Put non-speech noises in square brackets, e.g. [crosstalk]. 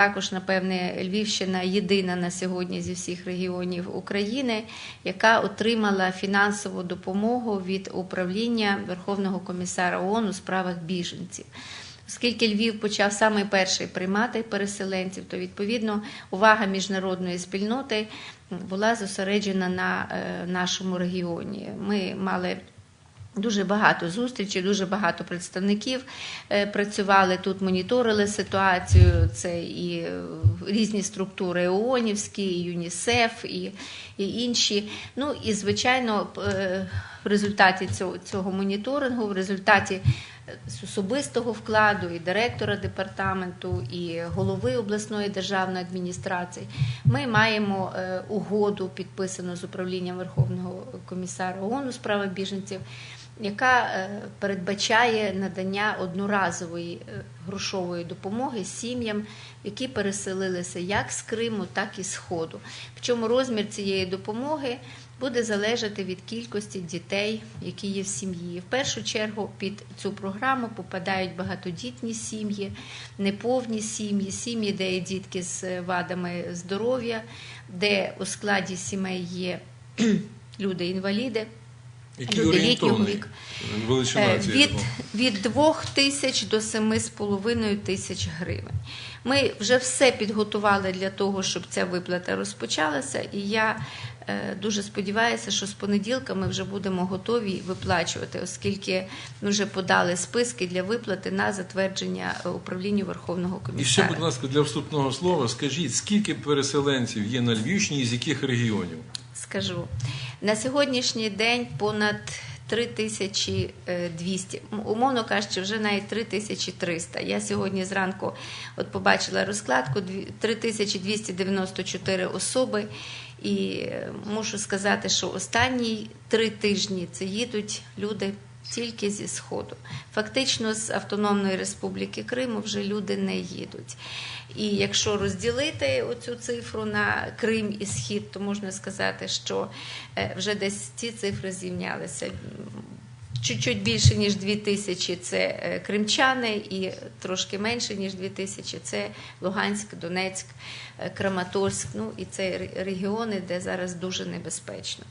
Також, напевне, Львівщина єдина на сьогодні зі всіх регіонів України, яка отримала фінансову допомогу від управління Верховного комісара ООН у справах біженців. Оскільки Львів почав саме перший приймати переселенців, то відповідно увага міжнародної спільноти була зосереджена на е, нашому регіоні. Ми мали Дуже багато зустрічей, дуже багато представників е, працювали тут, моніторили ситуацію. Це і е, різні структури ООНівські, і ЮНІСЕФ, і, і інші. Ну і звичайно, е, в результаті цього, цього моніторингу, в результаті особистого вкладу і директора департаменту, і голови обласної державної адміністрації, ми маємо угоду, підписану з управлінням Верховного комісара ООН у справах біженців яка е, передбачає надання одноразової е, грошової допомоги сім'ям, які переселилися як з Криму, так і з Сходу. Причому розмір цієї допомоги буде залежати від кількості дітей, які є в сім'ї. В першу чергу під цю програму попадають багатодітні сім'ї, неповні сім'ї, сім'ї, де є дітки з вадами здоров'я, де у складі сімей є [clears throat] люди-інваліди. Який Люди літнього віку. величина Е, від, від 2 тисяч до 7,5 тисяч гривень. Ми вже все підготували для того, щоб ця виплата розпочалася, і я е, дуже сподіваюся, що з понеділка ми вже будемо готові виплачувати, оскільки ми вже подали списки для виплати на затвердження е, управлінню Верховного І ще, будь ласка, для вступного слова скажіть, скільки переселенців є на Львівщині і з яких регіонів? Скажу на сьогоднішній день понад 3200, м, умовно кажучи, вже навіть 3300. Я сьогодні зранку от побачила розкладку дві- 3294 особи. І е, мушу сказати, що останні три тижні це їдуть люди тільки зі Сходу. Фактично з Автономної Республіки Криму вже люди не їдуть. І якщо розділити оцю цифру на Крим і Схід, то можна сказати, що е, вже десь ці цифри зрівнялися. Чуть-чуть більше, ніж 2 тисячі це е, кримчани, і трошки менше, ніж 2 тисячі це Луганськ, Донецьк, е, Краматорськ. Ну і це регіони, де зараз дуже небезпечно.